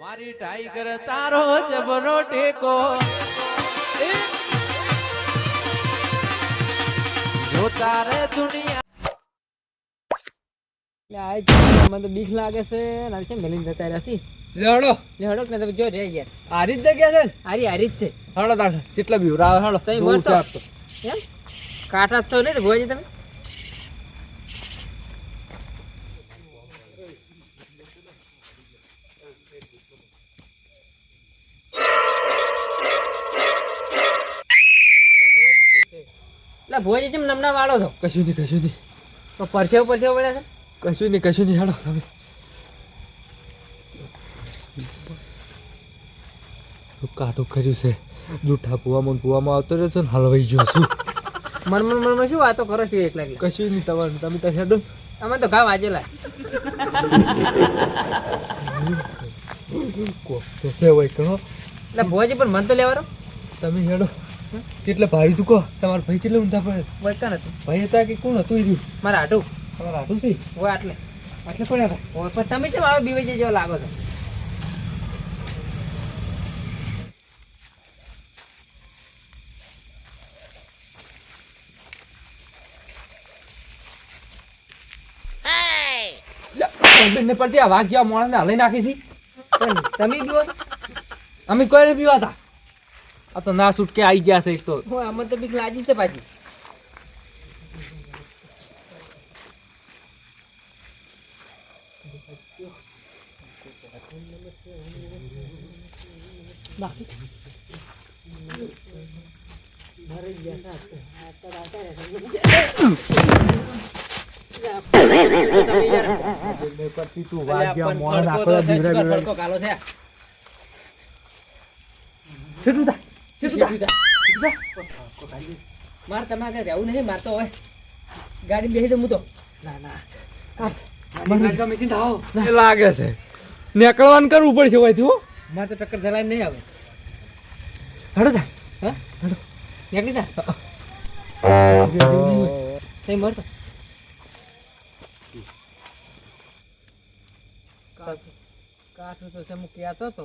મારી ટાઈગર તારો જબરો ટેકો. જો તારે દુનિયા મને તો બીક લાગે છે. ને છે મેલીને જતા રહ્યા છે લેડો લે હડોક ને તમે જો રે આરી જ જગ્યા છે ને? હારી હારી જ છે. હળો તાણ જેટલા બી હળો તઈ. છે આપ તો. એમ? કાટા તો નહીં ભોજી તમે? એટલે ભોજી જેમ નમના વાળો છો. કશું નહીં કશું નહીં. તો પરસેવ પરસેવ પડ્યા છે? કશું નહીં કશું નહીં હેડો તમે. કાઢું કર્યું છે? જૂઠા પુવામાં પુવામાં આવતો રહ્યો છે ને હલવાઈ ગયો છું. મન મન મનમાં શું વાતો કરો છો એકલા કશું નહીં તમારે તમે તો હેડો. અમે તો ઘા વાજેલા. કોક તો સેવાય કહો એટલે ભોજી પણ મન તો લેવાનો તમે હેડો. કેટલા ભાડી તું કહો. તમારા ભાઈ કેટલા ઊંધા પડે? વચકા હતું ભાઈ હતા કે કોણ હતું એ મારા આટું તમારા આટું છે? હોય આટલે. આટલે પડ્યા હતા. હોય પણ તમે કેમ આવો બીવાઈ જેવો લાગો છો? ને પડતી આ વાઘ જેવા મોણસને હલાઈ નાખી છે. તમે બીવો અમે કોઈ પીવા હતા આ તો ના છૂટકે આવી ગયા છે તો. હું આમાં તો બીક લાગી છે પાછી. તું આખો છેટું થા. મારે તમારે રહેવું નહીં મારતો હોય ગાડી બેસી તો હું તો. ના ના. એ લાગે છે. નીકળવાનું કરવું પડશે હોય તું મારે તો ટક્કર જલાય નહીં આવે. હડો થા હા? નીકળી જા. નહીં મળતો કાઠું તો છે હું કહેતો તો.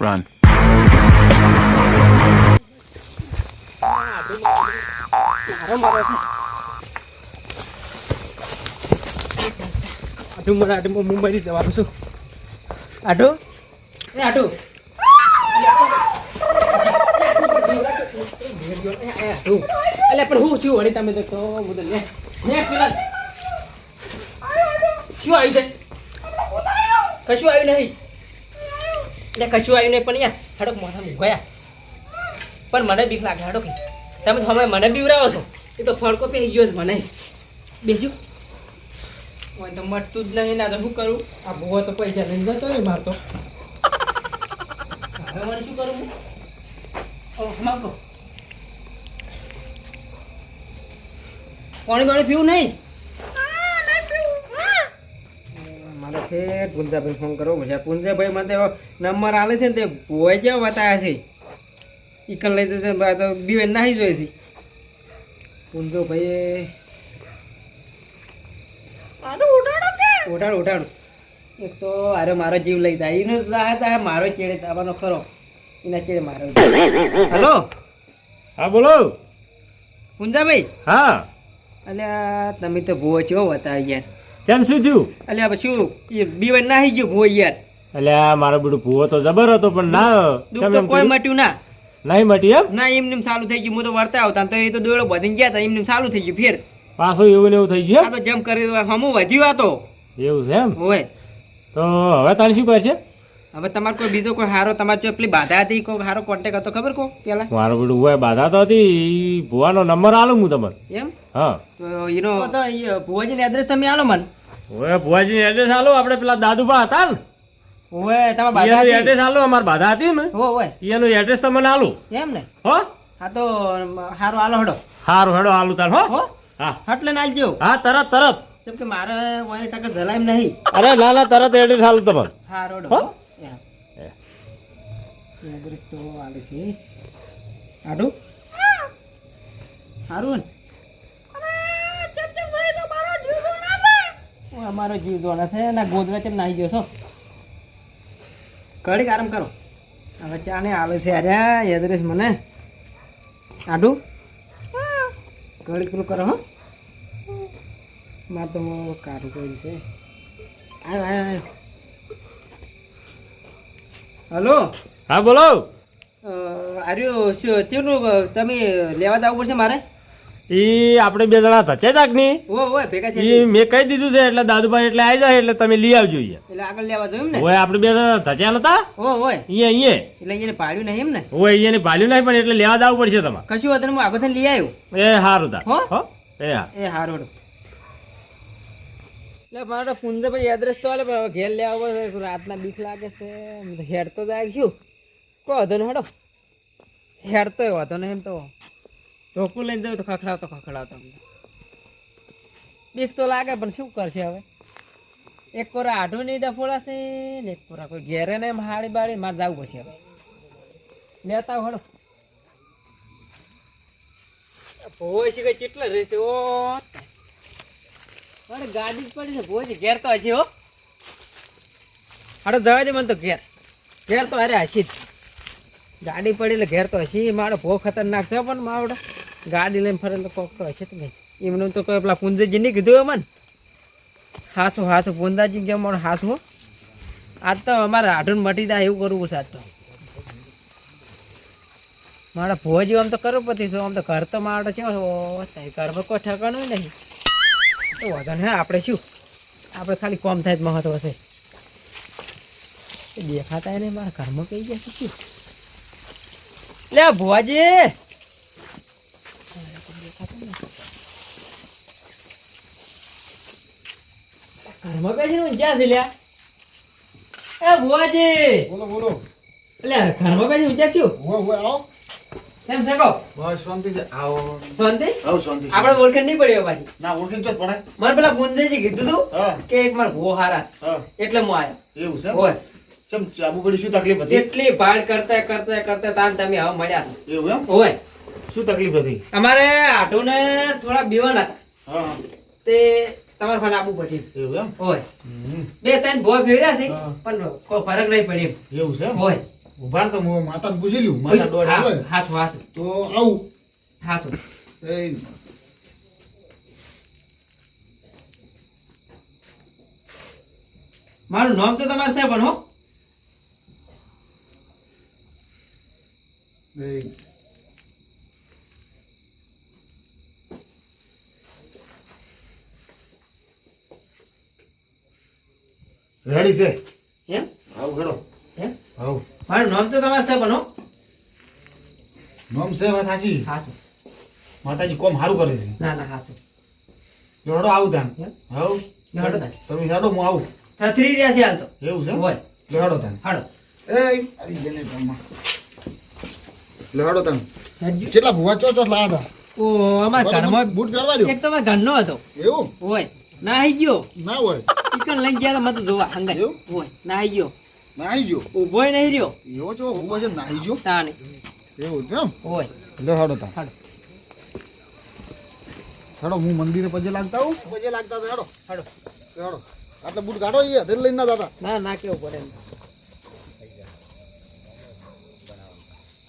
રન આટલું મને આટલું મુંબઈ જવાનું છું આટુ એ આટુ એટલે પણ હું છું વળી તમે તો કહો હું તો લે લે પેલા શું આવ્યું છે કશું આવ્યું નહીં. એટલે કશું આવ્યું નહીં પણ યાર હાડોક મોઢા મૂકયા પણ મને બીક લાગે હાડો કે. તમે તો હવે મને બીવરાવો છો. એ તો ફડકો પહેરી ગયો જ મને. બેસ્યું હોય તો મટતું જ નહીં ના તો શું કરું? આ ભૂવો તો પૈસા લઈને જતો ને મારતો હવે મને શું કરું હું? માગો પાણી પાણી પીવું નહીં મારે ફેર પુંજાભાઈ ફોન કરવો પડશે પુંજાભાઈ મને તો નંબર આલે છે ને તે ભોય જેવા બતાવ્યા છે? ઈકન લઈ જશે બા તો બીવે નાહી જોઈએ છે. પુંજોભાઈએ ઉઠાડું ઉઠાડું એક તો અરે મારો જીવ લઈ જાય. એનો રાહત આ મારો ચેડે તાવાનો ખરો. એના ચેડે મારો હલો? હા બોલો. પુંજાભાઈ? હા. અલ્યા તમે તો ભૂવો છો બતાવી યાર કેમ શું થયું? અલ્યા પછી શું એ બીવે નાહી ગયું ભૂવો યાર. એટલે આ મારો બીડું ભૂવો તો જબર હતો પણ ના દુઃખ તો કોઈ મટ્યું ના. નહીં મટ્યું એમ? ના એમને એમ ચાલુ થઈ ગયું. હું તો વર્તા આવતા તો એ તો દોડો બધીને ગયા હતા એમને એમ ચાલુ થઈ ગયું ફેર. પાછું એવું ને એવું થઈ આ ગયું તો જેમ કરી હમું વધ્યું આ તો. એવું છે એમ? હોય. તો હવે તારે શું કરશે? હવે તમારે કોઈ બીજો કોઈ હારો તમારે જો પેલી બાધા હતી કોઈ હારો કોન્ટેક હતો ખબર કો પેલા? મારો બેટું હોય બાધા તો હતી ભુવાનો નંબર આલું હું તમને. એમ? હા. તો એનો તો ભુવાજીની એડ્રેસ તમે આલો મને. હવે ભુવાજી એડ્રેસ હાલો આપણે પેલા દાદુબા હતા ને. ઓવે તમારા બાધા હતી? એડ્રેસ હાલો અમાર બાધા હતી ને. ઓ ઓએ એનું એડ્રેસ તમને હાલો. એમ ને? હો? હા તો હારો હાલો હડો. હારો હેડો હાલો તાર હો? હો? હા. હટલે ના આલજો. હા તરત તરત. કેમ કે મારે વાણી ટકા જલાય નહીં. અરે ના ના તરત એડ્રેસ હાલો તમારે. હારો હડો? હો? એડ્રેસ તો આલે છે. આડું હારું ને? ઓ, અમારો જીવ જોડે છે ને ગોદરા કેમ નાહી ગયો છો? કડીક આરામ કરો. હવે ચાને આવે છે અરે એડ્રેસ મને. આડું. કડીક પેલું કરો હો. મારે તો કાઢું કર્યું છે આયો આયો આયો. હલો. હા બોલો. આર્યું શું તમે લેવા જવું પડશે મારે? ઈ આપણે બે જણા થચે તાકની ઓ ઓય ભેગા થઈ ઈ મેં કહી દીધું છે એટલે દાદુભાઈ એટલે આવી જાય એટલે તમે લઈ આવજો એટલે આગળ લેવા જવું એમ ને? ઓય આપણે બે જણા થચ્યા નતા ઓ ઓય અહીંયા એટલે એને પાડ્યું નહીં એમ ને? ઓય અહીંયાની ભાલ્યું નહીં પણ એટલે લેવા જવું પડશે તમારે. કશું હતું હું આગળ લઈ આવ્યો. એ હારું તા. હો? એ હા. એ હારું એટલે મારો ભાઈ એડ્રેસ તો આલે પણ હવે ઘેર લેવા પડે રાતના બીક લાગે છે. હેડ તો જાય શું કહો વાંધો નહીં હેડો. તો એમ તો. ધોકું લઈને જવું તો ખખડાવતો ખખડાવતો અમને. બીક તો લાગે, પણ શું કરશે હવે? એક કોરા આઢું નહીં ડફોડાશે ને એક કોરા કોઈ ઘેરે ને હાડી બાડી મારે જવું પડશે હવે. લેતા હેડો ભોય છે કે કેટલા રહેશે ઓ અરે ગાડી પડી છે, ભોય ઘેર તો હજી હો. હાડો જવા દે મને તો ઘેર. ઘેર તો અરે હસી જ. ગાડી પડી એટલે ઘેર તો હસી મારો ભો ખતરનાક છે પણ માવડો. ગાડી લઈને ફરે તો કોક તો હશે જ નહીં. એમનું તો કોઈ પેલા પુંજાજી નહીં કીધું અમને હાસું હાસું, પુંજાજી કેમ મારું હાસું આજ તો અમારે આઢું મટી જાય એવું કરવું છે આજ તો. મારા ભોજી આમ તો કરોડપતિ છું, આમ તો ઘર તો મારો છે ઘરમાં કોઈ ઠેકાણું નહીં. તો વાંધો હે, આપણે શું? આપણે ખાલી કોમ થાય જ મહત્વ છે. દેખાતા એને મારા ઘરમાં ગયા છે શું? લે, ભુવાજી! ઘરમાં બેસીને ઊંઝા છે લ્યા? એ ભુવાજી! બોલો બોલો. એટલે ઘરમાં બેસી ઊંઝા છું ઊભો ઊભો આવો. એમ શકો બસ શાંતિ છે. આવો. શાંતિ? આવો શાંતિ આપણે ઓળખે નહીં પડ્યો પાછી. ના ઓળખે તો પડે. મને પેલા ગુંદેજી કીધું તું કે એક માર ગો હારા એટલે હું આવ્યો એવું છે હોય. ચમ ચાબુ પડી શું તકલીફ હતી? એટલી ભાડ કરતા કરતા કરતા તાન તમે હવે મળ્યા છો. એવું એમ? હોય. શું તકલીફ હતી? અમારે આટોને થોડા બેવાના હતા. તે તમારે ફોન આપવું પડ્યું એવું એમ? હોય. બે ત્રણ ભો ફેર્યા છે પણ કોઈ ફરક નહીં પડ્યો એવું છે હોય. ઊભા તો હું માતાને પૂછી લઉં. માતા દોડ આવે. હાસુ હાચું તો આવું. હાસુ એ મારું નામ તો તમારે છે પણ હો. રેડી છે? એમ? આવ ઘડો એમ? આવ. મારું નામ તો તમારે છે પણ હો નામ છે વાત સાચી હાચું. માતાજી કોમ હારું કરે છે. ના ના હાચું. જોડો આવું તાન હવ જોડો તાન તમે હેડો હું આવું. થથરી રહ્યા છે હાલ તો. એવું છે? હોય. જોડો તાન હાડો. એ અરી જને તમા લહાડો તાન કેટલા ભૂવા ચો ચો લાયા હતા ઓ અમાર ઘરમાં બૂટ પહેરવા દો એક તો મારા ઘરનો હતો. એવું? હોય. ના આવી ગયો. ના હોય. ચિકન લઈને ગયા મત જોવા હંગાઈ? હોય ના આવી ગયો. નાહી ગયો? ઊભોય નહીં રહ્યો. એવો છો ભુવા છે નાહી ગયો? તાને એવું છે એમ? લે હાડો તા. હાડો. હાડો હું મંદિરે પજે લાગતા હું પજે લાગતા તો હાડો. હાડો. હાડો. આટલે બૂટ કાઢો એ હથેળ લઈને ના દાદા. ના ના કેવું પડે.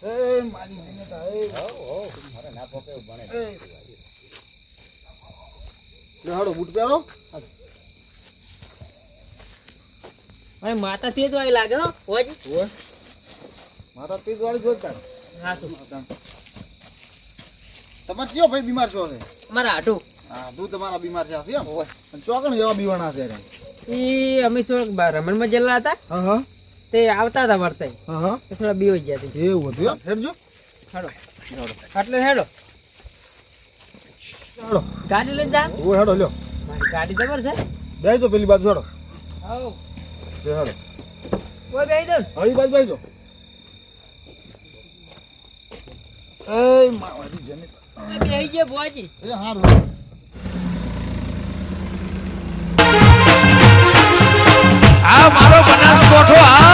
એ મારી જનતા એ. એ. હાડો બૂટ પહેરો. હવે માતા તે જ આવી લાગે હો હોય ઓય માતા તેજ વાળી જોતા હા શું તમારે કયો ભાઈ બીમાર છો છે મારા હાટુ હા તું તમારા બીમાર છે એમ? હોય. અને ચોકણ જેવા બીવાણા છે રે. ઈ અમે થોડાક રમણમાં જેલા હતા. હા હા. તે આવતા હતા વર્તે હા હા. તે થોડા બીવાઈ ગયા હતા એવું હતું એમ? હેડજો. હેડો. એટલે હેડો. હેડો. ગાડી લઈને જા. ઓ હેડો લ્યો. મારી ગાડી જબર છે. બેજો પેલી બાજુ હેડો. આવો. તે હાલ. ઓય બેહી દે હવે બાજ બાજ જો એ માવાડી જને બેહી ગયા બોજી એ હારું આ મારો બનાસકોઠો આ